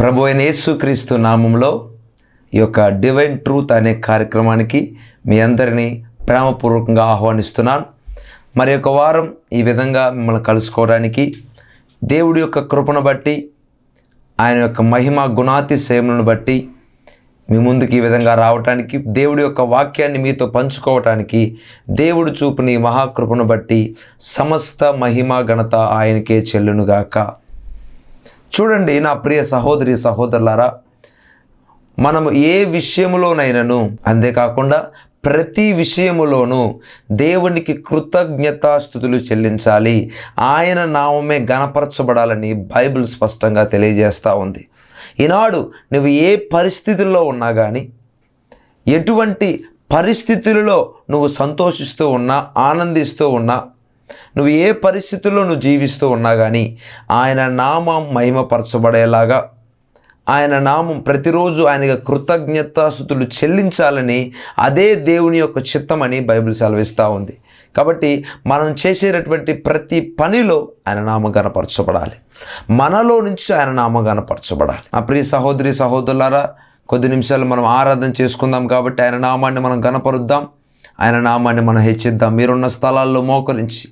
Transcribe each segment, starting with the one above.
ప్రభు అయిన యేసుక్రీస్తు నామంలో ఈ యొక్క డివైన్ ట్రూత్ అనే కార్యక్రమానికి మీ అందరినీ ప్రేమపూర్వకంగా ఆహ్వానిస్తున్నాను. మరి ఒక వారం ఈ విధంగా మిమ్మల్ని కలుసుకోవడానికి దేవుడి యొక్క కృపను బట్టి ఆయన యొక్క మహిమ గుణాతి సేమలను బట్టి మీ ముందుకు ఈ విధంగా రావటానికి దేవుడి యొక్క వాక్యాన్ని మీతో పంచుకోవటానికి దేవుడు చూపుని మహాకృపను బట్టి సమస్త మహిమ ఘనత ఆయనకే చెల్లునుగాక. చూడండి నా ప్రియ సహోదరి సహోదరులారా మనము ఏ విషయములోనైనాను అంతేకాకుండా ప్రతి విషయములోనూ దేవునికి కృతజ్ఞతాస్థుతులు చెల్లించాలి. ఆయన నామమే గణపరచబడాలని బైబిల్ స్పష్టంగా తెలియజేస్తూ ఉంది. ఈనాడు నువ్వు ఏ పరిస్థితుల్లో ఉన్నా కానీ ఎటువంటి పరిస్థితులలో నువ్వు సంతోషిస్తూ ఉన్నా ఆనందిస్తూ ఉన్నా నువ్వు ఏ పరిస్థితుల్లో నువ్వు జీవిస్తూ ఉన్నా కానీ ఆయన నామం మహిమపరచబడేలాగా ఆయన నామం ప్రతిరోజు ఆయనకి కృతజ్ఞతాస్థుతులు చెల్లించాలని అదే దేవుని యొక్క చిత్తమని బైబిల్ సెలవిస్తూ ఉంది. కాబట్టి మనం చేసేటటువంటి ప్రతి పనిలో ఆయన నామ గనపరచబడాలి మనలో నుంచి ఆయన నామ గనపరచబడాలి ఆ ప్రియ సహోదరి సహోదరులారా కొద్ది నిమిషాలు మనం ఆరాధన చేసుకుందాం కాబట్టి ఆయన నామాన్ని మనం గనపరుద్దాం. ఆయన నామాన్ని మనం హెచ్చిద్దాం. మీరున్న స్థలాల్లో మోకరించి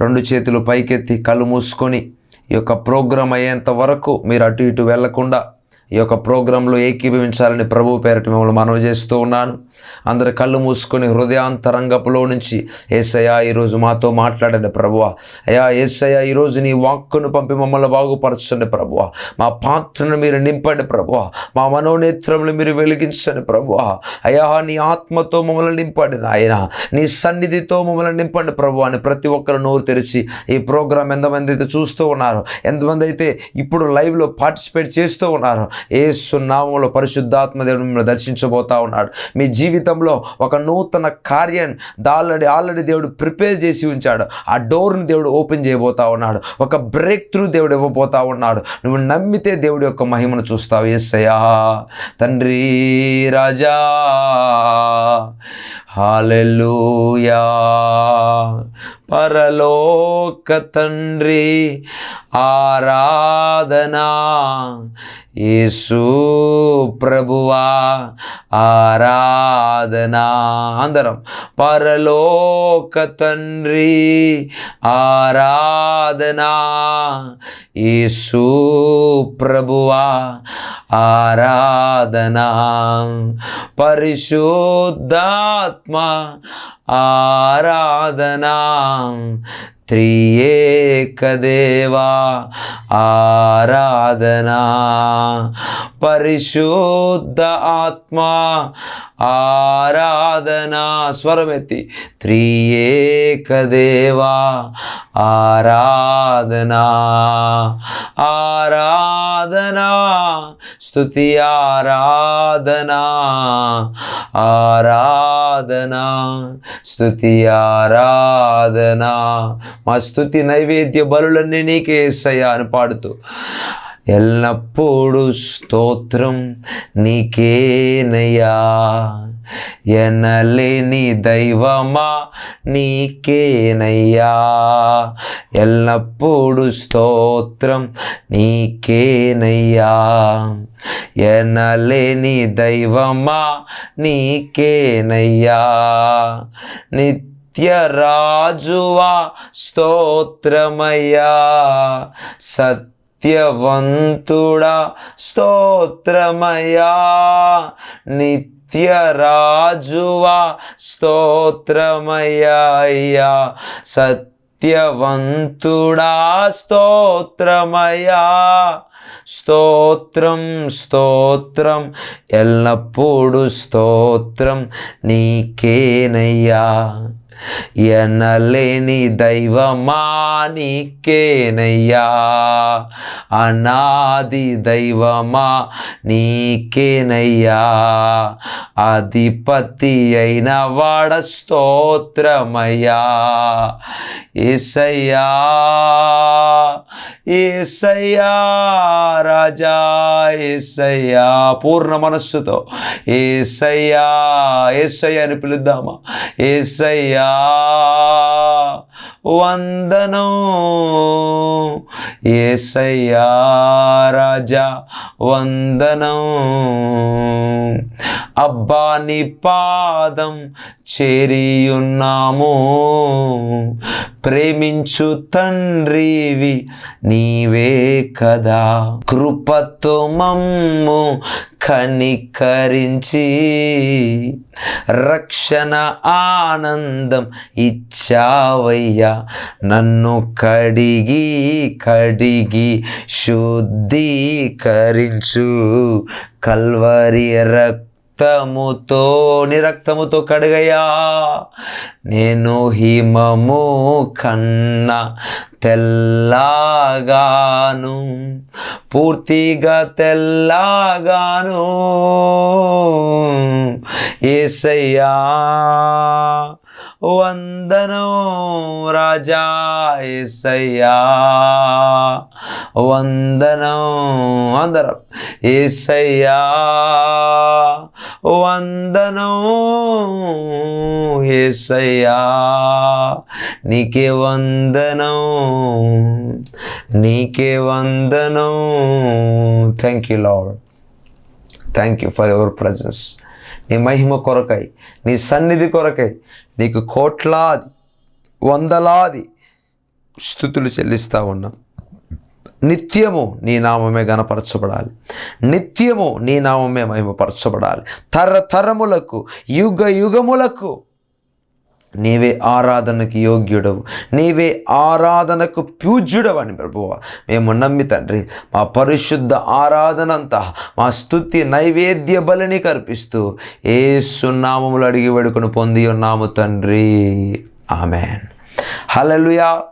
రెండు చేతులు పైకెత్తి కళ్ళు మూసుకొని ఈ యొక్క ప్రోగ్రాం అయ్యేంత వరకు మీరు అటు ఇటు వెళ్ళకుండా ఈ యొక్క ప్రోగ్రాంలో ఏకీభవించాలని ప్రభు పేరటి మిమ్మల్ని మనవి చేస్తూ ఉన్నాను. అందరు కళ్ళు మూసుకొని హృదయాంతరంగపులో నుంచి ఏసయ్యా ఈరోజు మాతో మాట్లాడండి ప్రభువ. అయ్యా ఏసయ్యా ఈరోజు నీ వాక్కును పంపి మమ్మల్ని బాగుపరచండి ప్రభువ. మా పాత్రను మీరు నింపండి ప్రభువ. మా మనోనేత్రములు మీరు వెలిగించండి ప్రభువ. అయ్యా నీ ఆత్మతో మమ్మల్ని నింపండి నాయన. నీ సన్నిధితో మమ్మల్ని నింపండి ప్రభు అని ప్రతి ఒక్కరు నోరు తెరిచి ఈ ప్రోగ్రాం ఎంతమంది అయితే చూస్తూ ఉన్నారు ఎంతమంది అయితే ఇప్పుడు లైవ్లో పార్టిసిపేట్ చేస్తూ ఉన్నారు ఏసు నామంలో పరిశుద్ధాత్మ దేవుడు మిమ్మల్ని దర్శించబోతా ఉన్నాడు. మీ జీవితంలో ఒక నూతన కార్యం ఆల్రెడీ ఆల్రెడీ దేవుడు ప్రిపేర్ చేసి ఉంచాడు. ఆ డోర్ని దేవుడు ఓపెన్ చేయబోతా ఉన్నాడు. ఒక బ్రేక్ త్రూ దేవుడు ఇవ్వబోతా ఉన్నాడు. నువ్వు నమ్మితే దేవుడి యొక్క మహిమను చూస్తావు. ఎస్సయా తండ్రి రాజా. హాలెలుయా పరలోక తండ్రి ఆరాధనా. యేసు ప్రభువా ఆరాధనా. అందరం పరలోక తండ్రి ఆరాధనా. యేసు ప్రభువా ఆరాధనా. పరిశుద్ధాత్మ ఆరాధనా. త్రియేకదేవా ఆరాధనా పరిశుద్ధ ఆత్మ ఆరాధనా. స్వరమెత్తి త్రియేకదేవా ఆరాధనా. ఆరాధనా స్థుతి ఆరాధనా. ఆరాధనా స్థుతి ఆరాధనా. మా స్థుతి నైవేద్య బలులన్నీ నీకే ఏసయ్యా అని పాడుతూ ఎల్లప్పుడూ స్తోత్రం నీకేనయ్యా. ఎనలేని దైవమా నీకేనయ్యా. ఎల్లప్పుడూ స్తోత్రం నీకేనయ్యా. ఎనలేని దైవమా నీకేనయ్యా. నిత్యరాజువా స్తోత్రమయ్యా. సత్ సత్యవంతుడా స్తోత్రమయా నిత్యరాజువా స్తోత్రమయ్యా సత్యవంతుడా స్తోత్రమయ్యా. స్తోత్రం స్తోత్రం ఎల్లప్పుడూ స్తోత్రం నీకేనయ్యా. ఎనలేని దైవమానికేనయ్యా అనాది దైవమా నీకేనయ్యా? అధిపతి అయిన వాడ స్తోత్రమయ్యా. ఏసయ్యా ఏసయ్యా రాజా ఏసయ్యా పూర్ణ మనస్సుతో. ఏసయ్యా ఏసయ్యా అని పిలుద్దామా? ఏసయ్యా వందనం. ఏసయ్యా రాజా వందనం. అబ్బా నీ పాదం చేరియున్నాము. ప్రేమించు తండ్రివి నీవే కదా. కృపతో మమ్ము కనికరించి రక్షణ ఆనందం ఇచ్చావయ్యా. నన్ను కడిగి కడిగి శుద్ధీకరించు. కల్వరి రక్తముతో నిరక్తముతో కడుగయా నేను హిమము కన్న తెల్లగాను పూర్తిగా తెల్లగాను ఏసయ్యా. వందనం రాజా ఏసయ్యా. వందనం అందరం ఏసయ్యా. వందనం ఏసయ్యా. నీకే వందనం నీకే వందనం. Thank you Lord thank you for your presence నీ మహిమ కొరకై నీ సన్నిధి కొరకై నీకు కోట్లాది వందలాది స్థుతులు చెల్లిస్తా ఉన్నాం. నిత్యము నీ నామమే గనపరచబడాలి నిత్యము నీ నామమే మహిమపరచబడాలి. తరతరములకు యుగ యుగములకు నీవే ఆరాధనకు యోగ్యుడవు. నీవే ఆరాధనకు పూజ్యుడవని అని ప్రభువ మేము నమ్మి తండ్రి మా పరిశుద్ధ ఆరాధన అంతా మా స్థుతి నైవేద్య బలిని కర్పిస్తూ ఏ సున్నామములు అడిగి వేడుకొని పొంది ఉన్నాము తండ్రి. ఆమెన్. హలలుయా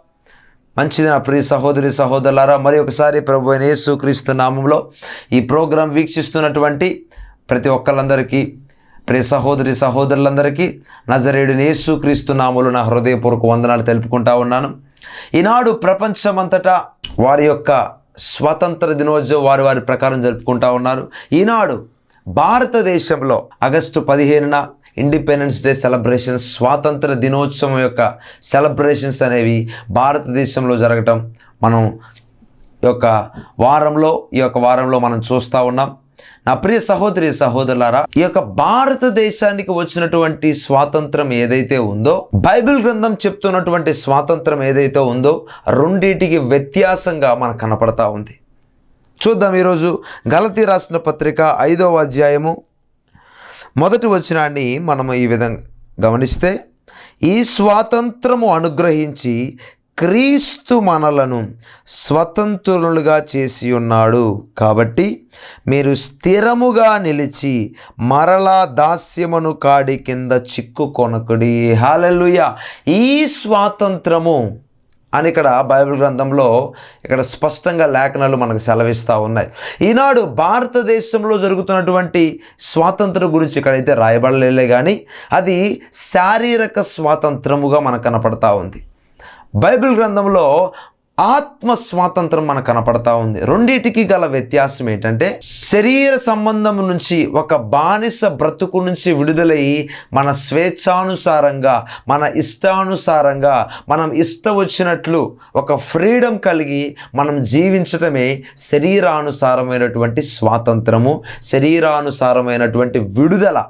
మంచిది నా ప్రియ సహోదరి సహోదరులారా మరి ఒకసారి ప్రభు అయిన యేసుక్రీస్తు నామంలో ఈ ప్రోగ్రాం వీక్షిస్తున్నటువంటి ప్రతి ఒక్కళ్ళందరికీ ప్రియ సహోదరి సహోదరులందరికీ నజరేడు యేసుక్రీస్తు నాములు నా హృదయపూర్వక వందనాలు తెలుపుకుంటా ఉన్నాను. ఈనాడు ప్రపంచమంతటా వారి యొక్క స్వతంత్ర దినోత్సవం వారి వారి ప్రకారం జరుపుకుంటా ఉన్నారు. ఈనాడు భారతదేశంలో ఆగస్టు పదిహేనున ఇండిపెండెన్స్ డే సెలబ్రేషన్స్ స్వాతంత్ర దినోత్సవం యొక్క సెలబ్రేషన్స్ అనేవి భారతదేశంలో జరగటం మనం ఈ యొక్క వారంలో ఈ యొక్క వారంలో మనం చూస్తూ ఉన్నాం. నా ప్రియ సహోదరి సహోదరులారా ఈ యొక్క భారతదేశానికి వచ్చినటువంటి స్వాతంత్రం ఏదైతే ఉందో బైబిల్ గ్రంథం చెప్తున్నటువంటి స్వాతంత్రం ఏదైతే ఉందో రెండింటికి వ్యత్యాసంగా మనకు కనపడతా ఉంది. చూద్దాం ఈరోజు గలతీ రాసిన పత్రిక ఐదవ అధ్యాయము. మొదటి వచనాన్ని మనము ఈ విధంగా గమనిస్తే ఈ స్వాతంత్రము అనుగ్రహించి క్రీస్తు మనలను స్వతంత్రులుగా చేసి ఉన్నాడు. కాబట్టి మీరు స్థిరముగా నిలిచి మరలా దాస్యమును కాడి కింద చిక్కుకొనకుడి. హాలెలుయ ఈ స్వాతంత్రము అని ఇక్కడ బైబిల్ గ్రంథంలో ఇక్కడ స్పష్టంగా లేఖనాలు మనకు సెలవిస్తూ ఉన్నాయి. ఈనాడు భారతదేశంలో జరుగుతున్నటువంటి స్వాతంత్రం గురించి ఇక్కడైతే రాయబడలే కానీ అది శారీరక స్వాతంత్రముగా మనకు కనపడతా ఉంది. బైబిల్ గ్రంథంలో ఆత్మ స్వాతంత్రం మనకు కనపడతా ఉంది. రెండింటికి గల వ్యత్యాసం ఏంటంటే శరీర సంబంధం నుంచి ఒక బానిస బ్రతుకు నుంచి విడుదలయ్యి మన స్వేచ్ఛానుసారంగా మన ఇష్టానుసారంగా మనం ఇష్టం వచ్చినట్లు ఒక ఫ్రీడమ్ కలిగి మనం జీవించటమే శరీరానుసారమైనటువంటి స్వాతంత్రము శరీరానుసారమైనటువంటి విడుదల.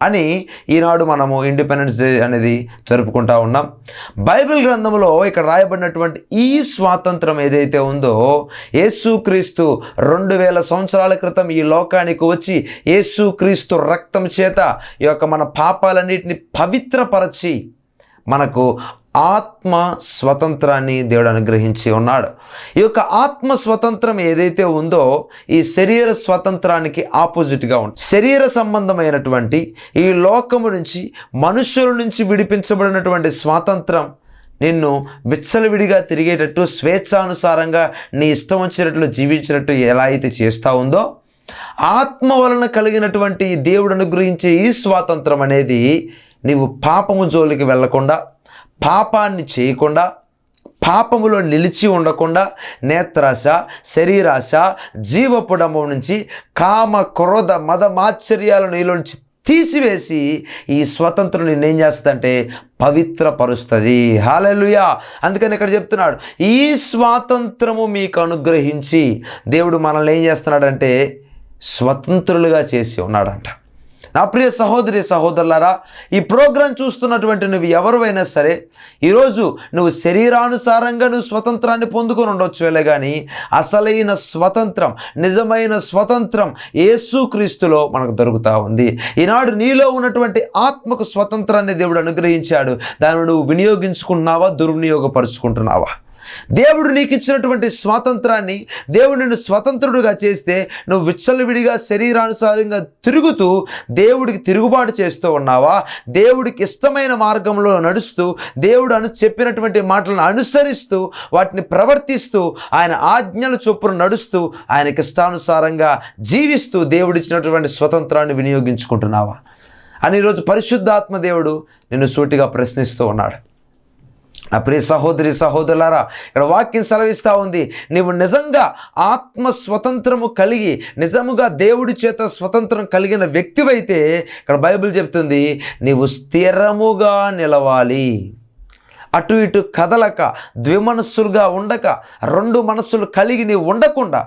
అని ఈనాడు మనము ఇండిపెండెన్స్ డే అనేది జరుపుకుంటా ఉన్నాం. బైబిల్ గ్రంథంలో ఇక్కడ రాయబడినటువంటి ఈ స్వాతంత్రం ఏదైతే ఉందో యేసుక్రీస్తు రెండు వేల సంవత్సరాల క్రితం ఈ లోకానికి వచ్చి యేసుక్రీస్తు రక్తం చేత ఈ యొక్క మన పాపాలన్నిటిని పవిత్రపరచి మనకు ఆత్మ స్వతంత్రాన్ని దేవుడు అనుగ్రహించి ఉన్నాడు. ఈ యొక్క ఆత్మ స్వతంత్రం ఏదైతే ఉందో ఈ శరీర స్వతంత్రానికి ఆపోజిట్గా ఉంటుంది శరీర సంబంధమైనటువంటి ఈ లోకము నుంచి మనుషుల నుంచి విడిపించబడినటువంటి స్వాతంత్రం నిన్ను విచ్చలవిడిగా తిరిగేటట్టు స్వేచ్ఛానుసారంగా నీ ఇష్టం వచ్చినట్లు జీవించినట్టు ఎలా అయితే చేస్తూ ఉందో ఆత్మ వలన కలిగినటువంటి దేవుడు అనుగ్రహించే ఈ స్వాతంత్రం అనేది నీవు పాపము జోలికి వెళ్ళకుండా పాపాన్ని చేయకుండా పాపములో నిలిచి ఉండకుండా నేత్రాశ శరీరాశ జీవపుడము నుంచి కామ క్రోధ మదమాశ్చర్యాలను నీలోంచి తీసివేసి ఈ స్వతంత్రం నేను ఏం చేస్తుందంటే పవిత్రపరుస్తుంది. హాలలుయా అందుకని ఇక్కడ చెప్తున్నాడు ఈ స్వాతంత్రము మీకు అనుగ్రహించి దేవుడు మనల్ని ఏం చేస్తున్నాడంటే స్వతంత్రులుగా చేసి ఉన్నాడంట. నా ప్రియ సహోదరి సహోదరులారా ఈ ప్రోగ్రాం చూస్తున్నటువంటి నువ్వు ఎవరివైనా సరే ఈరోజు నువ్వు శరీరానుసారంగా నువ్వు స్వతంత్రాన్ని పొందుకొని ఉండొచ్చు వెళ్ళే కానీ అసలైన స్వతంత్రం నిజమైన స్వతంత్రం యేసుక్రీస్తులో మనకు దొరుకుతూ ఉంది. ఈనాడు నీలో ఉన్నటువంటి ఆత్మకు స్వతంత్రాన్ని దేవుడు అనుగ్రహించాడు. దాన్ని నువ్వు వినియోగించుకుంటున్నావా దుర్వినియోగపరుచుకుంటున్నావా? దేవుడు నీకు ఇచ్చినటువంటి స్వాతంత్రాన్ని దేవుడు నిన్ను స్వతంత్రుడుగా చేస్తే నువ్వు విచ్చలవిడిగా శరీరానుసారంగా తిరుగుతూ దేవుడికి తిరుగుబాటు చేస్తూ ఉన్నావా? దేవుడికి ఇష్టమైన మార్గంలో నడుస్తూ దేవుడు అను చెప్పినటువంటి మాటలను అనుసరిస్తూ వాటిని ప్రవర్తిస్తూ ఆయన ఆజ్ఞల చొప్పున నడుస్తూ ఆయనకి ఇష్టానుసారంగా జీవిస్తూ దేవుడిచ్చినటువంటి స్వతంత్రాన్ని వినియోగించుకుంటున్నావా? అని ఈరోజు పరిశుద్ధాత్మ దేవుడు నిన్ను సూటిగా ప్రశ్నిస్తూ ఉన్నాడు. ప్రియ సహోదరి సహోదరులారా ఇక్కడ వాక్యం సెలవిస్తూ ఉంది. నీవు నిజంగా ఆత్మ స్వతంత్రము కలిగి నిజముగా దేవుడి చేత స్వతంత్రం కలిగిన వ్యక్తివైతే ఇక్కడ బైబిల్ చెప్తుంది నీవు స్థిరముగా నిలవాలి. అటు ఇటు కదలక ద్విమనస్సులుగా ఉండక రెండు మనస్సులు కలిగి నీవు ఉండకుండా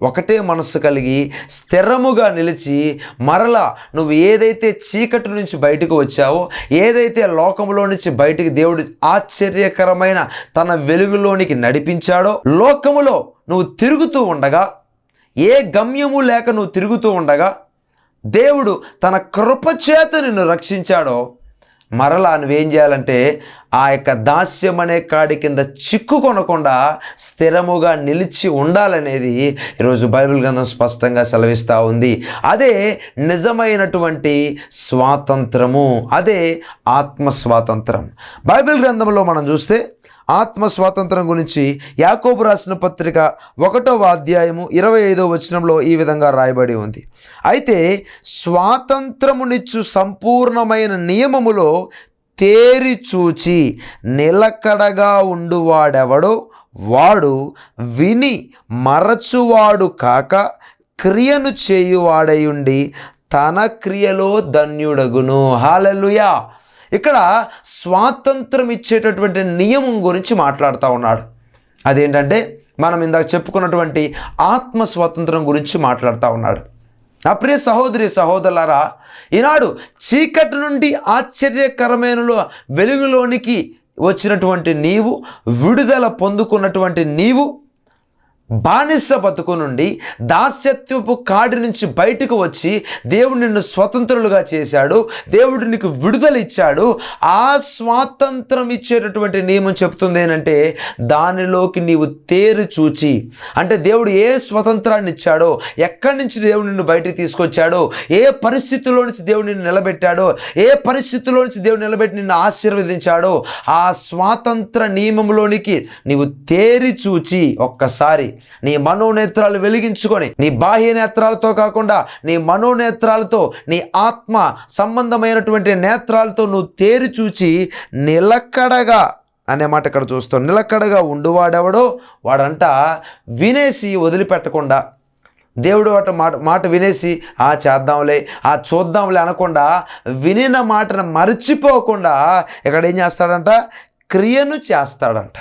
ఒకటే మనస్సు కలిగి స్థిరముగా నిలిచి మరలా నువ్వు ఏదైతే చీకటి నుంచి బయటకు వచ్చావో ఏదైతే లోకంలో నుంచి బయటికి దేవుడు ఆశ్చర్యకరమైన తన వెలుగులోనికి నడిపించాడో లోకములో నువ్వు తిరుగుతూ ఉండగా ఏ గమ్యము లేక నువ్వు తిరుగుతూ ఉండగా దేవుడు తన కృపచేత నిన్ను రక్షించాడో మరలా నువ్వేం చేయాలంటే ఆ యొక్క దాస్యం అనే కాడి కింద చిక్కుకొనకుండా స్థిరముగా నిలిచి ఉండాలనేది ఈరోజు బైబిల్ గ్రంథం స్పష్టంగా సెలవిస్తూ ఉంది. అదే నిజమైనటువంటి స్వాతంత్రము అదే ఆత్మ స్వాతంత్రం బైబిల్ గ్రంథంలో మనం చూస్తే ఆత్మ స్వాతంత్రం గురించి యాకోబు రాసిన పత్రిక ఒకటవ అధ్యాయము ఇరవై ఐదవ వచనంలో ఈ విధంగా రాయబడి ఉంది. అయితే స్వాతంత్రమునిచ్చు సంపూర్ణమైన నియమములో తేరి చూచి నిలకడగా ఉండువాడెవడో వాడు విని మరచువాడు కాక క్రియను చేయువాడయుండి తన క్రియలో ధన్యుడగును. హాలలుయా! ఇక్కడ స్వాతంత్రం ఇచ్చేటటువంటి నియమం గురించి మాట్లాడుతూ ఉన్నాడు. అదేంటంటే మనం ఇందాక చెప్పుకున్నటువంటి ఆత్మ స్వాతంత్రం గురించి మాట్లాడుతూ ఉన్నాడు. నా ప్రియ సహోదరి సహోదరులారా ఈనాడు చీకటి నుండి ఆశ్చర్యకరమైన వెలుగులోనికి వచ్చినటువంటి నీవు విడుదల పొందుకున్నటువంటి నీవు బానిస బతుకు నుండి దాస్యత్వపు కాడి నుంచి బయటకు వచ్చి దేవుడు నిన్ను స్వతంత్రులుగా చేశాడు దేవుడు నీకు విడుదల ఇచ్చాడు ఆ స్వాతంత్రం ఇచ్చేటటువంటి నియమం చెప్తుంది ఏంటంటే దానిలోకి నీవు తేరు చూచి అంటే దేవుడు ఏ స్వతంత్రాన్ని ఇచ్చాడో ఎక్కడి నుంచి దేవుడు నిన్ను బయటికి తీసుకొచ్చాడో ఏ పరిస్థితుల్లో నుంచి దేవుడు నిన్ను నిలబెట్టాడో ఏ పరిస్థితుల్లో నుంచి దేవుడు నిలబెట్టి నిన్ను ఆశీర్వదించాడో ఆ స్వాతంత్ర నియమంలోనికి నీవు తేరి చూచి ఒక్కసారి నీ మనోనేత్రాలు వెలిగించుకొని నీ బాహ్య నేత్రాలతో కాకుండా నీ మనోనేత్రాలతో నీ ఆత్మ సంబంధమైనటువంటి నేత్రాలతో నువ్వు తేరి చూచి నిలకడగా అనే మాట ఇక్కడ చూస్తాం. నిలకడగా ఉండువాడెవడో? వాడంట వినేసి వదిలిపెట్టకుండా. దేవుడు అట మాట మాట వినేసి ఆ చేద్దాంలే ఆ చూద్దాంలే అనకుండా వినిన మాటను మర్చిపోకుండా ఇక్కడ ఏం చేస్తాడంట? క్రియను చేస్తాడంట.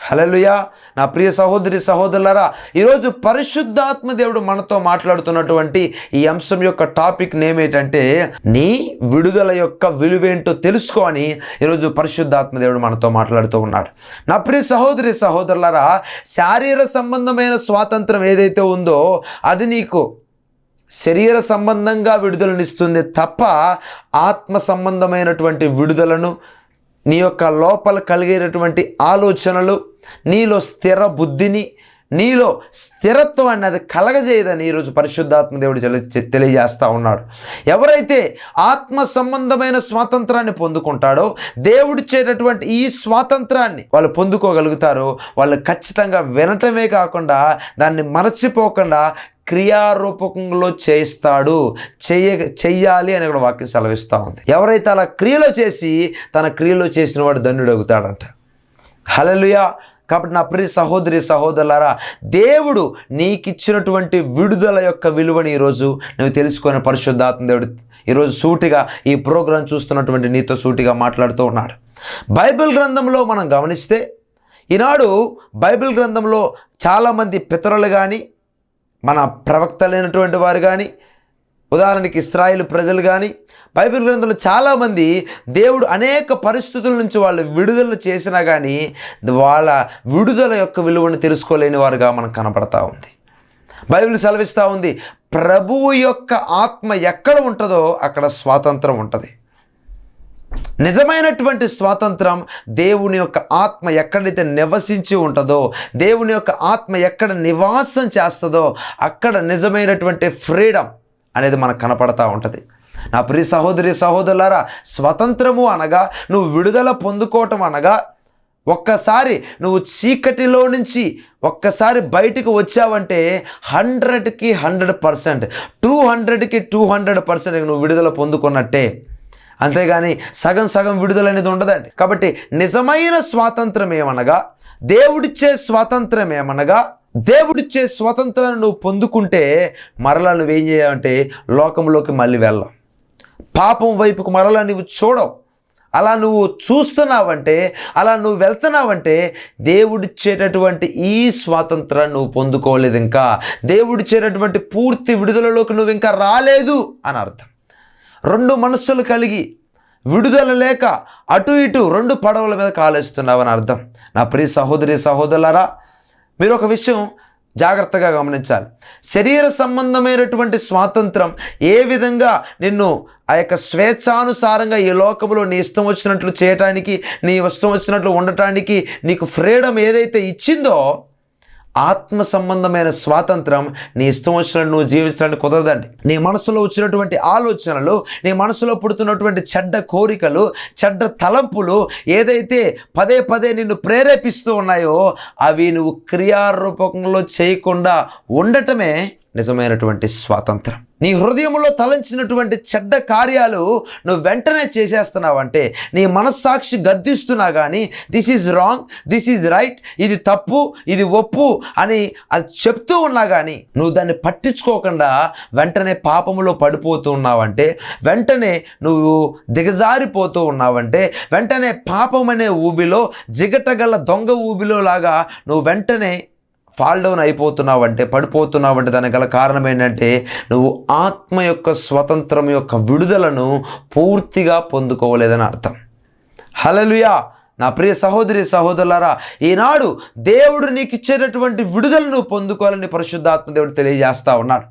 హలలుయా నా ప్రియ సహోదరి సహోదరులరా ఈరోజు పరిశుద్ధాత్మ దేవుడు మనతో మాట్లాడుతున్నటువంటి ఈ అంశం యొక్క టాపిక్ నేమ్ ఏంటంటే నీ విడుదల యొక్క విలువేంటో తెలుసుకో అని ఈరోజు పరిశుద్ధాత్మ దేవుడు మనతో మాట్లాడుతూ ఉన్నాడు. నా ప్రియ సహోదరి సహోదరులరా శారీర సంబంధమైన స్వాతంత్రం ఏదైతే ఉందో అది నీకు శరీర సంబంధంగా విడుదలనిస్తుంది తప్ప ఆత్మ సంబంధమైనటువంటి విడుదలను నీ యొక్క లోపల కలిగేటటువంటి ఆలోచనలు నీలో స్థిర బుద్ధిని నీలో స్థిరత్వాన్ని అది కలగజేయదని ఈరోజు పరిశుద్ధాత్మ దేవుడు తెలి- ఉన్నాడు. ఎవరైతే ఆత్మ సంబంధమైన స్వాతంత్రాన్ని పొందుకుంటాడో దేవుడిచ్చేటటువంటి ఈ స్వాతంత్రాన్ని వాళ్ళు పొందుకోగలుగుతారో వాళ్ళు ఖచ్చితంగా వినటమే కాకుండా దాన్ని మరచిపోకుండా క్రియారూపకంలో చేస్తాడు చెయ్య చెయ్యాలి అని కూడా వాక్యం సెలవిస్తూ ఉంది. ఎవరైతే అలా క్రియలో చేసి తన క్రియలో చేసిన వాడు ధన్యుడు అవుతాడంట. హలలుయా కాబట్టి నా ప్రియ సహోదరి సహోదరులారా దేవుడు నీకిచ్చినటువంటి విడుదల యొక్క విలువని ఈరోజు నువ్వు తెలుసుకునే పరిశుద్ధాత్మ దేవుడు ఈరోజు సూటిగా ఈ ప్రోగ్రాం చూస్తున్నటువంటి నీతో సూటిగా మాట్లాడుతూ ఉన్నాడు. బైబిల్ గ్రంథంలో మనం గమనిస్తే ఈనాడు బైబిల్ గ్రంథంలో చాలామంది పితరులు కానీ మన ప్రవక్తలైనటువంటి వారు కానీ ఉదాహరణకి ఇస్రాయిల్ ప్రజలు కానీ బైబిల్ గ్రంథంలో చాలామంది దేవుడు అనేక పరిస్థితుల నుంచి వాళ్ళు విడుదల చేసినా కానీ వాళ్ళ విడుదల యొక్క విలువను తెలుసుకోలేని వారుగా మనకు కనపడతా ఉంది. బైబిల్ సెలవిస్తూ ఉంది ప్రభువు యొక్క ఆత్మ ఎక్కడ ఉంటుందో అక్కడ స్వాతంత్రం ఉంటుంది. నిజమైనటువంటి స్వాతంత్రం దేవుని యొక్క ఆత్మ ఎక్కడైతే నివసించి ఉంటుందో దేవుని యొక్క ఆత్మ ఎక్కడ నివాసం చేస్తుందో అక్కడ నిజమైనటువంటి ఫ్రీడమ్ అనేది మనకు కనపడతా ఉంటుంది. నా ప్రియ సహోదరి సహోదరులారా స్వతంత్రము అనగా నువ్వు విడుదల పొందుకోవటం అనగా ఒక్కసారి నువ్వు చీకటిలో నుంచి ఒక్కసారి బయటకు వచ్చావంటే హండ్రెడ్కి హండ్రెడ్ పర్సెంట్ టూ హండ్రెడ్కి టూ హండ్రెడ్ పర్సెంట్ నువ్వు విడుదల పొందుకున్నట్టే. అంతేగాని సగం సగం విడుదల అనేది ఉండదండి. కాబట్టి నిజమైన స్వాతంత్రం ఏమనగా దేవుడిచ్చే స్వాతంత్రం ఏమనగా దేవుడిచ్చే స్వాతంత్రాన్ని నువ్వు పొందుకుంటే మరలా నువ్వేం చేయాలంటే లోకంలోకి మళ్ళీ వెళ్ళావు. పాపం వైపుకు మరలా నువ్వు చూడవు. అలా నువ్వు చూస్తున్నావంటే అలా నువ్వు వెళ్తున్నావంటే దేవుడిచ్చేటటువంటి ఈ స్వాతంత్రాన్ని నువ్వు పొందుకోలేదు ఇంకా. దేవుడిచ్చేటటువంటి పూర్తి విడుదలలోకి నువ్వు ఇంకా రాలేదు అని అర్థం. రెండు మనస్సులు కలిగి విడుదల లేక అటు ఇటు రెండు పడవల మీద కాలేస్తున్నావని అని అర్థం. నా ప్రియ సహోదరి సహోదరులారా మీరు ఒక విషయం జాగ్రత్తగా గమనించాలి. శరీర సంబంధమైనటువంటి స్వాతంత్రం ఏ విధంగా నిన్ను ఆ యొక్క స్వేచ్ఛానుసారంగా ఈ లోకంలో నీ ఇష్టం వచ్చినట్లు చేయటానికి నీ ఇష్టం వచ్చినట్లు ఉండటానికి నీకు ఫ్రీడమ్ ఏదైతే ఇచ్చిందో ఆత్మ సంబంధమైన స్వాతంత్రం నీ ఇష్టం వచ్చినట్టు నువ్వు జీవించడానికి కుదరదండి. నీ మనసులో వచ్చినటువంటి ఆలోచనలు నీ మనసులో పుడుతున్నటువంటి చెడ్డ కోరికలు చెడ్డ తలంపులు ఏదైతే పదే పదే నిన్ను ప్రేరేపిస్తూ ఉన్నాయో అవి నువ్వు క్రియారూపకంలో చేయకుండా ఉండటమే నిజమైనటువంటి స్వాతంత్రం. నీ హృదయంలో తలంచినటువంటి చెడ్డ కార్యాలు నువ్వు వెంటనే చేసేస్తున్నావంటే నీ మనస్సాక్షి గద్దిస్తున్నా కానీ this is wrong this is right ఇది తప్పు ఇది ఒప్పు అని అది చెప్తూ ఉన్నా కానీ నువ్వు దాన్ని పట్టించుకోకుండా వెంటనే పాపములో పడిపోతూ ఉన్నావంటే వెంటనే నువ్వు దిగజారిపోతూ ఉన్నావంటే వెంటనే పాపం అనే ఊబిలో జిగటగల దొంగ ఊబిలో లాగా నువ్వు వెంటనే ఫాల్ డౌన్ అయిపోతున్నావంటే పడిపోతున్నావంటే దానికి గల కారణం ఏంటంటే నువ్వు ఆత్మ యొక్క స్వతంత్రం యొక్క విడుదలను పూర్తిగా పొందుకోలేదని అర్థం. హలలుయా నా ప్రియ సహోదరి సహోదరులారా ఈనాడు దేవుడు నీకు ఇచ్చేటటువంటి విడుదలను పొందుకోవాలని పరిశుద్ధాత్మ దేవుడు తెలియజేస్తా ఉన్నాడు.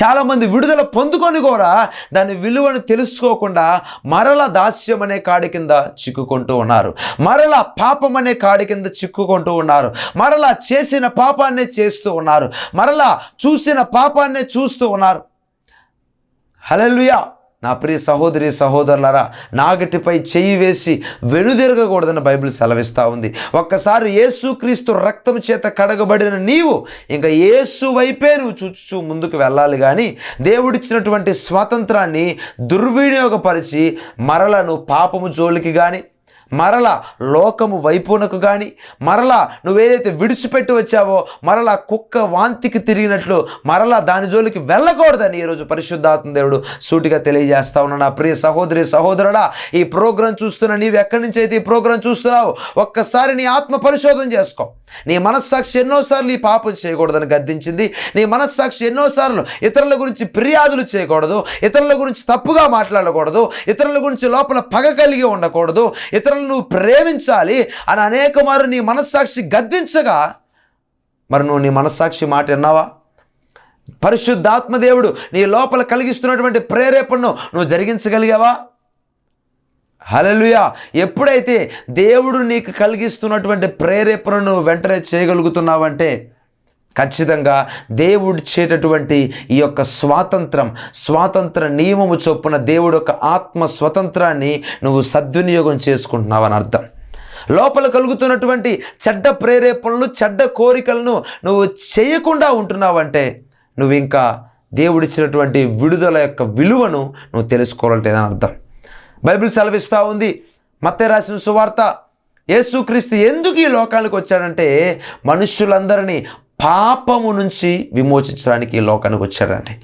చాలామంది విడుదల పొందుకొని కూడా దాని విలువను తెలుసుకోకుండా మరల దాస్యం అనే కాడి కింద చిక్కుకుంటూ ఉన్నారు. మరల పాపం అనే కాడి కింద చిక్కుకుంటూ ఉన్నారు. మరలా చేసిన పాపాన్నే చేస్తూ ఉన్నారు. మరలా చూసిన పాపాన్నే చూస్తూ ఉన్నారు. హలలుయా నా ప్రియ సహోదరి సహోదరులరా నాగటిపై చెయ్యి వేసి వెనుదిరగకూడదని బైబిల్ సెలవిస్తూ ఉంది. ఒక్కసారి యేసుక్రీస్తు రక్తం చేత కడగబడిన నీవు ఇంకా యేసు వైపే నువ్వు చూచు ముందుకు వెళ్ళాలి కానీ దేవుడిచ్చినటువంటి స్వాతంత్రాన్ని దుర్వినియోగపరిచి మరల నువ్వు పాపము జోలికి కానీ మరల లోకము వైపునకు కానీ మరలా నువ్వేదైతే విడిచిపెట్టి వచ్చావో మరలా కుక్క వాంతికి తిరిగినట్లు మరలా దాని జోలికి వెళ్ళకూడదని ఈరోజు పరిశుద్ధాత్మ దేవుడు సూటిగా తెలియజేస్తా ఉన్నా నా ప్రియ సహోదరి సహోదరుడా ఈ ప్రోగ్రాం చూస్తున్న నీవు ఎక్కడి నుంచి అయితే ఈ ప్రోగ్రాం చూస్తున్నావు ఒక్కసారి నీ ఆత్మ పరిశోధన చేసుకో. నీ మనస్సాక్షి ఎన్నోసార్లు ఈ పాపం చేయకూడదని గద్దించింది. నీ మనస్సాక్షి ఎన్నోసార్లు ఇతరుల గురించి ఫిర్యాదులు చేయకూడదు. ఇతరుల గురించి తప్పుగా మాట్లాడకూడదు. ఇతరుల గురించి లోపల పగ కలిగి ఉండకూడదు. ఇతరులను నువ్వు ప్రేమించాలి అని అనేక మారు నీ మనస్సాక్షి గద్దించగా మరి నువ్వు నీ మనస్సాక్షి మాట విన్నావా? పరిశుద్ధాత్మ దేవుడు నీ లోపల కలిగిస్తున్నటువంటి ప్రేరేపణను నువ్వు జరిగించగలిగావా? హలలుయా ఎప్పుడైతే దేవుడు నీకు కలిగిస్తున్నటువంటి ప్రేరేపణను వెంటనే చేయగలుగుతున్నావంటే ఖచ్చితంగా దేవుడిచ్చేటటువంటి ఈ యొక్క స్వాతంత్రం స్వాతంత్ర నియమము చొప్పున దేవుడు యొక్క ఆత్మ స్వతంత్రాన్ని నువ్వు సద్వినియోగం చేసుకుంటున్నావని అర్థం. లోపల కలుగుతున్నటువంటి చెడ్డ ప్రేరేపణలు చెడ్డ కోరికలను నువ్వు చేయకుండా ఉంటున్నావంటే నువ్వు ఇంకా దేవుడిచ్చినటువంటి విడుదల యొక్క విలువను నువ్వు తెలుసుకోవాలంటేదని అర్థం. బైబిల్ సెలవిస్తూ ఉంది. మత్తే రాసిన సువార్త యేసుక్రీస్తు ఎందుకు ఈ లోకానికి వచ్చాడంటే మనుషులందరినీ పాపము నుంచి విమోచించడానికి ఈ లోకానికి వచ్చాడండి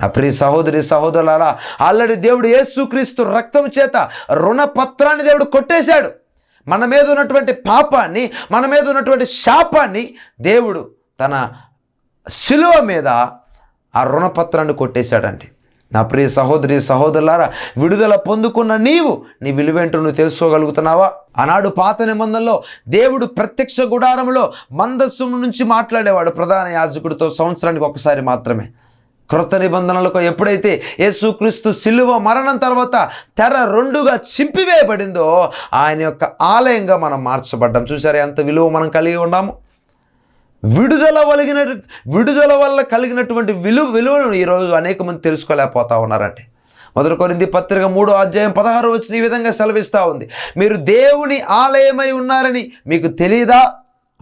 నా ప్రియ సహోదరి సహోదరులారా ఆల్రెడీ దేవుడు యేసుక్రీస్తు రక్తం చేత రుణపత్రాన్ని దేవుడు కొట్టేశాడు. మన మీద ఉన్నటువంటి పాపాన్ని మన మీద ఉన్నటువంటి శాపాన్ని దేవుడు తన శిలువ మీద ఆ రుణపత్రాన్ని కొట్టేశాడండి. నా ప్రియ సహోదరి సహోదరులారా విడుదల పొందుకున్న నీవు నీ విలువేంటో నువ్వు తెలుసుకోగలుగుతున్నావా? ఆనాడు పాత నిబంధనలో దేవుడు ప్రత్యక్ష గుడారంలో మందస్సు నుంచి మాట్లాడేవాడు ప్రధాన యాజకుడితో సంవత్సరానికి ఒకసారి మాత్రమే. క్రొత్త నిబంధనలకు ఎప్పుడైతే యేసుక్రీస్తు సిలువ మరణం తర్వాత తెర రెండుగా చింపివేయబడిందో ఆయన యొక్క ఆలయంగా మనం మార్చబడ్డాం. చూసారా ఎంత విలువ మనం కలిగి ఉన్నాము? విడుదల వలిగిన విడుదల వల్ల కలిగినటువంటి విలువ విలువను ఈరోజు అనేక మంది తెలుసుకోలేకపోతా ఉన్నారండి మొదటి కొరింది పత్రిక మూడో అధ్యాయం పదహారు వచ్చిన ఈ విధంగా సెలవిస్తూ ఉంది. మీరు దేవుని ఆలయమై ఉన్నారని మీకు తెలియదా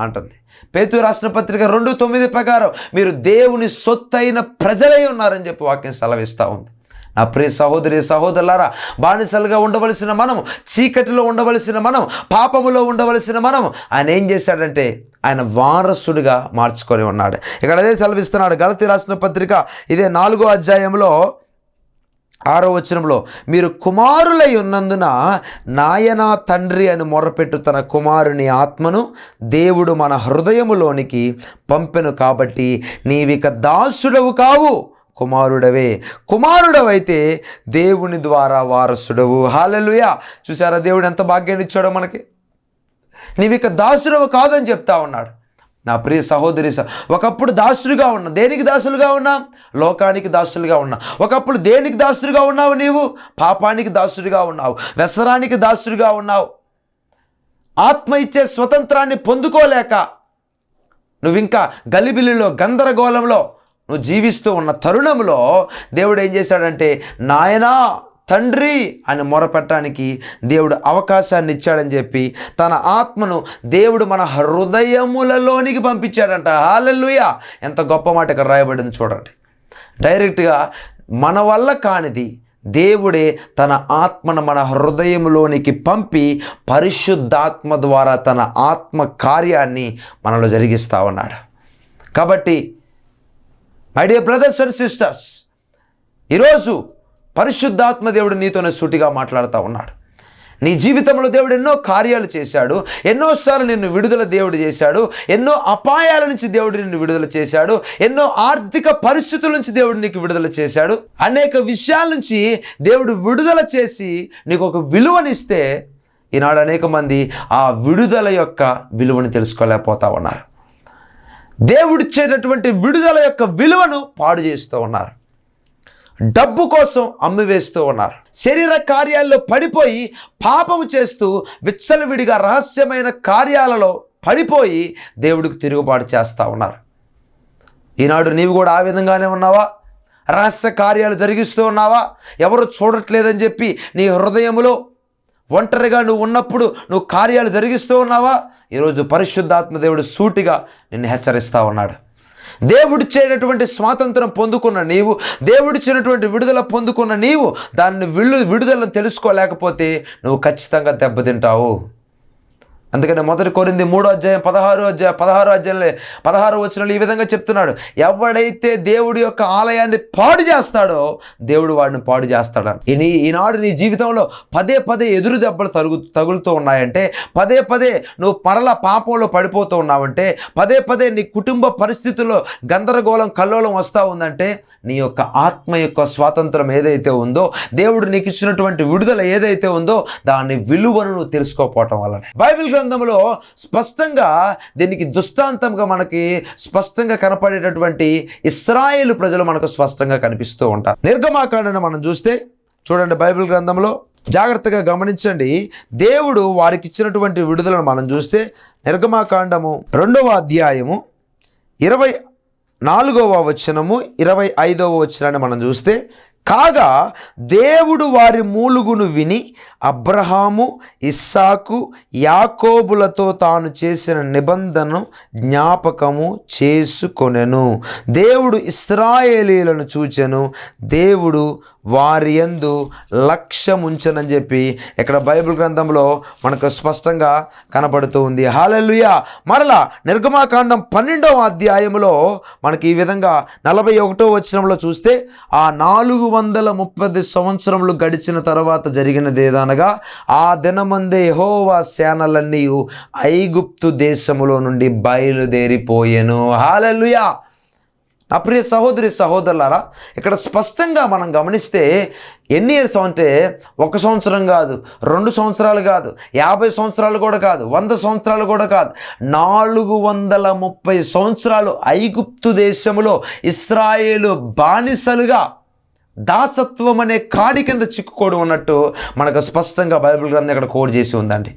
అంటుంది. పేతు రాసిన పత్రిక రెండు తొమ్మిది ప్రకారం మీరు దేవుని సొత్తైన ప్రజలై ఉన్నారని చెప్పి వాక్యం సెలవిస్తూ ఉంది. నా ప్రియ సహోదరి సహోదరులారా బానిసలుగా ఉండవలసిన మనం చీకటిలో ఉండవలసిన మనం పాపములో ఉండవలసిన మనం ఆయన ఏం చేశాడంటే ఆయన వారసుడిగా మార్చుకొని ఉన్నాడు. ఇక్కడ అదే సెలవిస్తున్నాడు. గలతి రాసిన పత్రిక ఇదే నాలుగో అధ్యాయంలో ఆరో వచనంలో మీరు కుమారులై ఉన్నందున నాయనా తండ్రి అని మొర్రపెట్టు తన కుమారుని ఆత్మను దేవుడు మన హృదయములోనికి పంపెను కాబట్టి నీవిక దాసుడవు కావు కుమారుడవే. కుమారుడవైతే దేవుని ద్వారా వారసుడవు. హాలలుయా చూసారా దేవుడు ఎంత భాగ్యాన్ని ఇచ్చాడో మనకి? నీవిక దాసుడవు కాదని చెప్తా ఉన్నాడు. నా ప్రియ సహోదరి ఒకప్పుడు దాసులుగా ఉన్నా దేనికి దాసులుగా ఉన్నా? లోకానికి దాసులుగా ఉన్నా. ఒకప్పుడు దేనికి దాసులుగా ఉన్నావు నీవు? పాపానికి దాసుడిగా ఉన్నావు. వ్యసనానికి దాసుడిగా ఉన్నావు. ఆత్మ ఇచ్చే స్వతంత్రాన్ని పొందుకోలేక నువ్వు ఇంకా గలిబిలిలో గందరగోళంలో నువ్వు జీవిస్తూ ఉన్న తరుణంలో దేవుడు ఏం చేశాడంటే నాయనా తండ్రి అని మొరపెట్టడానికి దేవుడు అవకాశాన్ని ఇచ్చాడని చెప్పి తన ఆత్మను దేవుడు మన హృదయములలోనికి పంపించాడంట. హాలెల్లుయా! ఎంత గొప్ప మాట ఇక్కడ రాయబడింది చూడండి. డైరెక్ట్గా మన వల్ల కానిది దేవుడే తన ఆత్మను మన హృదయంలోనికి పంపి పరిశుద్ధాత్మ ద్వారా తన ఆత్మ కార్యాన్ని మనలో జరిగిస్తా ఉన్నాడు. కాబట్టి my dear brothers and sisters ఈరోజు పరిశుద్ధాత్మ దేవుడు నీతోనే సూటిగా మాట్లాడుతూ ఉన్నాడు. నీ జీవితంలో దేవుడు ఎన్నో కార్యాలు చేశాడు ఎన్నోసార్లు నిన్ను విడుదల దేవుడు చేశాడు ఎన్నో అపాయాల నుంచి దేవుడు నిన్ను విడుదల చేశాడు ఎన్నో ఆర్థిక పరిస్థితుల నుంచి దేవుడు నీకు విడుదల చేశాడు. అనేక విషయాల నుంచి దేవుడు విడుదల చేసి నీకు ఒక విలువనిస్తే ఈనాడు అనేక మంది ఆ విడుదల యొక్క విలువను తెలుసుకోలేకపోతా ఉన్నారు. దేవుడిచ్చేటటువంటి విడుదల యొక్క విలువను పాడు చేస్తూ ఉన్నారు. డబ్బు కోసం అమ్మివేస్తూ ఉన్నారు. శరీర కార్యాల్లో పడిపోయి పాపము చేస్తూ విచ్చలవిడిగా రహస్యమైన కార్యాలలో పడిపోయి దేవుడికి తిరుగుబాటు చేస్తూ ఉన్నారు. ఈనాడు నీవు కూడా ఆ విధంగానే ఉన్నావా? రహస్య కార్యాలు జరిగిస్తూ ఉన్నావా? ఎవరు చూడట్లేదని చెప్పి నీ హృదయములో ఒంటరిగా నువ్వు ఉన్నప్పుడు నువ్వు కార్యాలు జరిగిస్తూ ఉన్నావా? ఈరోజు పరిశుద్ధాత్మ దేవుడు సూటిగా నిన్ను హెచ్చరిస్తూ ఉన్నాడు. దేవుడిచ్చేటటువంటి స్వాతంత్రం పొందుకున్న నీవు దేవుడిచ్చినటువంటి విడుదల పొందుకున్న నీవు దాన్ని విడు విడుదలను తెలుసుకోలేకపోతే నువ్వు ఖచ్చితంగా దెబ్బతింటావు. అందుకని మొదటి కోరింది మూడో అధ్యాయం పదహారో అధ్యాయం పదహారు అధ్యాయంలో పదహారు వచనంలో ఈ విధంగా చెప్తున్నాడు. ఎవడైతే దేవుడి యొక్క ఆలయాన్ని పాడు చేస్తాడో దేవుడు వాడిని పాడు చేస్తాడు? ఈ నీ ఈనాడు నీ జీవితంలో పదే పదే ఎదురు దెబ్బలు తగులు తగులుతూ ఉన్నాయంటే పదే పదే నువ్వు పరల పాపంలో పడిపోతూ ఉన్నావంటే పదే పదే నీ కుటుంబ పరిస్థితుల్లో గందరగోళం కల్లోలం వస్తూ ఉందంటే నీ యొక్క ఆత్మ యొక్క స్వాతంత్రం ఏదైతే ఉందో దేవుడు నీకు ఇచ్చినటువంటి విడుదల ఏదైతే ఉందో దాని విలువను నువ్వు తెలుసుకోపోవటం వలన బైబిల్ గ్రంథంలో స్పష్టంగా దీనికి దృష్టాంతంగా మనకి స్పష్టంగా కనపడేటటువంటి ఇస్రాయేల్ ప్రజలు మనకు స్పష్టంగా కనిపిస్తూ ఉంటారు. నిర్గమాకాండను మనం చూస్తే చూడండి బైబిల్ గ్రంథంలో జాగ్రత్తగా గమనించండి. దేవుడు వారికి ఇచ్చినటువంటి విడుదలను మనం చూస్తే నిర్గమాకాండము రెండవ అధ్యాయము ఇరవై నాలుగవ వచనము ఇరవై ఐదవ వచనాన్ని మనం చూస్తే కాగా దేవుడు వారి మూలుగును విని అబ్రహాము ఇస్సాకు యాకోబులతో తాను చేసిన నిబంధనను జ్ఞాపకము చేసుకొనెను. దేవుడు ఇస్రాయేలీలను చూచెను. దేవుడు వారి యందు లక్ష్యం ఉంచనని చెప్పి ఇక్కడ బైబిల్ గ్రంథంలో మనకు స్పష్టంగా కనబడుతూ ఉంది. హాలెలుయా మరలా నిర్గమాకాండం పన్నెండవ అధ్యాయంలో మనకి ఈ విధంగా నలభై ఒకటో వచనంలో చూస్తే ఆ నాలుగు వందల ముప్పై సంవత్సరములు గడిచిన తర్వాత జరిగినది ఏదనగా ఆ దినమందే హోవా సేనలన్నీ ఐగుప్తు దేశములో నుండి బయలుదేరిపోయెను. హాలెలుయా అప్రియ సహోదరి సహోదరులారా ఇక్కడ స్పష్టంగా మనం గమనిస్తే ఎన్ని ఇయర్స్ అంటే ఒక సంవత్సరం కాదు రెండు సంవత్సరాలు కాదు యాభై సంవత్సరాలు కూడా కాదు వంద సంవత్సరాలు కూడా కాదు నాలుగు వందల ముప్పై సంవత్సరాలు ఐగుప్తు దేశంలో ఇస్రాయేలు బానిసలుగా దాసత్వం అనే కాడి కింద చిక్కుకోడు ఉన్నట్టు మనకు స్పష్టంగా బైబిల్ గ్రంథం ఇక్కడ కోడ్ చేసి ఉందండి.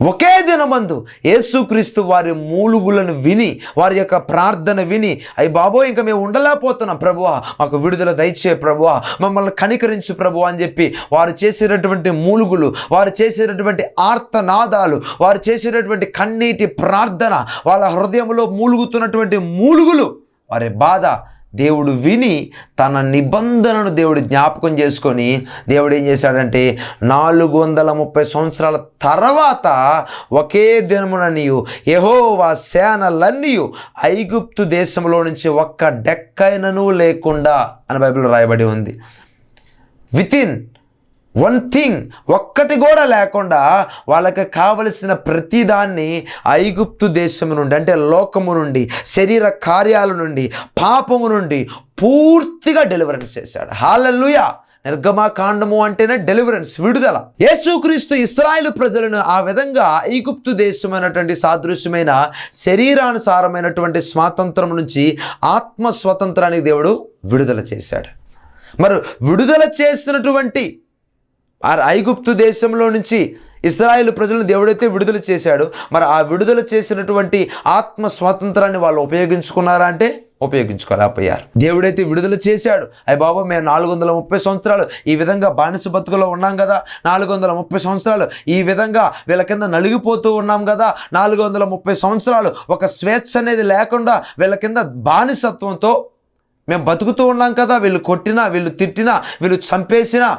ఒకే దినమందు యేసుక్రీస్తు వారి మూలుగులను విని వారి యొక్క ప్రార్థన విని అయ్యి బాబోయ్ ఇంకా మేము ఉండలేకపోతున్నాం ప్రభువా మాకు విడుదల దయచే ప్రభువా మమ్మల్ని కనికరించు ప్రభు అని చెప్పి వారు చేసేటటువంటి మూలుగులు వారు చేసేటటువంటి ఆర్తనాదాలు వారు చేసేటటువంటి కన్నీటి ప్రార్థన వాళ్ళ హృదయంలో మూలుగుతున్నటువంటి మూలుగులు వారి బాధ దేవుడు విని తన నిబంధనను దేవుడు జ్ఞాపకం చేసుకొని దేవుడు ఏం చేశాడంటే నాలుగు వందల ముప్పై సంవత్సరాల తర్వాత ఒకే దినమున నీయు సేనలన్నీయు ఐగుప్తు దేశంలో నుంచి ఒక్క డెక్కైనను లేకుండా అని బైబిల్ రాయబడి ఉంది. వితిన్ వన్ థింగ్ ఒక్కటి కూడా లేకుండా వాళ్ళకి కావలసిన ప్రతిదాన్ని ఐగుప్తు దేశము నుండి అంటే లోకము నుండి శరీర కార్యాల నుండి పాపము నుండి పూర్తిగా డెలివరెన్స్ చేశాడు. హాలల్లుయా నిర్గమాకాండము అంటేనే డెలివరెన్స్ విడుదల. యేసుక్రీస్తు ఇస్రాయేల్ ప్రజలను ఆ విధంగా ఐగుప్తు దేశమైనటువంటి సాదృశ్యమైన శరీరానుసారమైనటువంటి స్వాతంత్రం నుంచి ఆత్మ స్వతంత్రానికి దేవుడు విడుదల చేశాడు. మరి విడుదల చేసినటువంటి ఆ ఐగుప్తు దేశంలో నుంచి ఇస్రాయేల్ ప్రజలను దేవుడైతే విడుదల చేశాడు. మరి ఆ విడుదల చేసినటువంటి ఆత్మ స్వాతంత్రాన్ని వాళ్ళు ఉపయోగించుకున్నారా అంటే ఉపయోగించుకోలేకపోయారు. దేవుడైతే విడుదల చేశాడు. అయ్యి బాబా మేము నాలుగు వందల ముప్పై సంవత్సరాలు ఈ విధంగా బానిస బతుకులో ఉన్నాం కదా. నాలుగు వందల ముప్పై సంవత్సరాలు ఈ విధంగా వీళ్ళ కింద నలిగిపోతూ ఉన్నాం కదా. నాలుగు వందల ముప్పై సంవత్సరాలు ఒక స్వేచ్ఛ అనేది లేకుండా వీళ్ళ కింద బానిసత్వంతో మేము బతుకుతూ ఉన్నాం కదా. వీళ్ళు కొట్టినా వీళ్ళు తిట్టినా వీళ్ళు చంపేసినా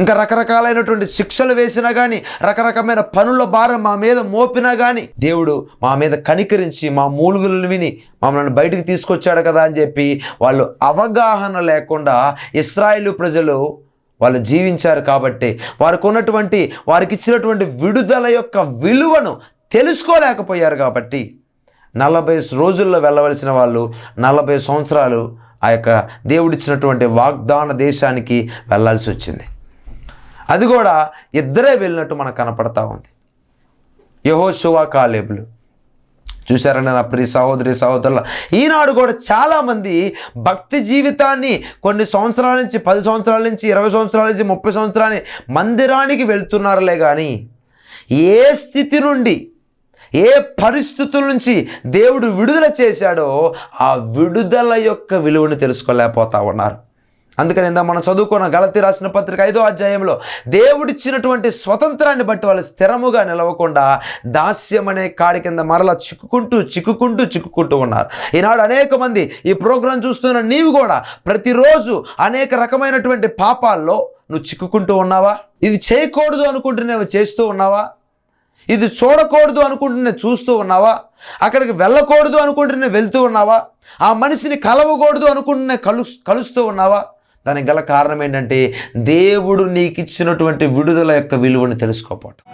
ఇంకా రకరకాలైనటువంటి శిక్షలు వేసినా కానీ రకరకమైన పనుల భారం మా మీద మోపినా కానీ దేవుడు మా మీద కనికరించి మా మూలుగులను విని మమ్మల్ని బయటికి తీసుకొచ్చాడు కదా అని చెప్పి వాళ్ళు అవగాహన లేకుండా ఇస్రాయేల్ ప్రజలు వాళ్ళు జీవించారు కాబట్టి వారికి ఉన్నటువంటి వారికి ఇచ్చినటువంటి విడుదల యొక్క విలువను తెలుసుకోలేకపోయారు కాబట్టి నలభై రోజుల్లో వెళ్ళవలసిన వాళ్ళు నలభై సంవత్సరాలు ఆ యొక్క దేవుడిచ్చినటువంటి వాగ్దాన దేశానికి వెళ్ళాల్సి వచ్చింది. అది కూడా ఇద్దరే వెళ్ళినట్టు మనకు కనపడతా ఉంది. యహోశువా కాలేబులు. చూశారండి నా ప్రియ సహోదరి సహోదరుల ఈనాడు కూడా చాలామంది భక్తి జీవితాన్ని కొన్ని సంవత్సరాల నుంచి పది సంవత్సరాల నుంచి ఇరవై సంవత్సరాల నుంచి ముప్పై సంవత్సరాల మందిరానికి వెళ్తున్నారులే కానీ ఏ స్థితి నుండి ఏ పరిస్థితుల నుంచి దేవుడు విడుదల చేశాడో ఆ విడుదల యొక్క విలువను తెలుసుకోలేకపోతా ఉన్నారు. అందుకని ఇందా మనం చదువుకున్న గలతి రాసిన పత్రిక ఐదో అధ్యాయంలో దేవుడిచ్చినటువంటి స్వతంత్రాన్ని బట్టి వాళ్ళు స్థిరముగా నిలవకుండా దాస్యం అనే కాడి కింద మరలా చిక్కుకుంటూ చిక్కుకుంటూ చిక్కుకుంటూ ఉన్నారు. ఈనాడు అనేక మంది ఈ ప్రోగ్రాం చూస్తున్న నీవు కూడా ప్రతిరోజు అనేక రకమైనటువంటి పాపాల్లో నువ్వు చిక్కుకుంటూ ఉన్నావా? ఇది చేయకూడదు అనుకుంటున్నావు చేస్తూ ఉన్నావా? ఇది చూడకూడదు అనుకుంటున్న చూస్తూ ఉన్నావా? అక్కడికి వెళ్ళకూడదు అనుకుంటున్న వెళ్తూ ఉన్నావా? ఆ మనిషిని కలవకూడదు అనుకుంటున్న కలు కలుస్తూ ఉన్నావా? దానికి గల కారణం ఏంటంటే దేవుడు నీకు ఇచ్చినటువంటి విడుదల యొక్క విలువను తెలుసుకోపోవటం.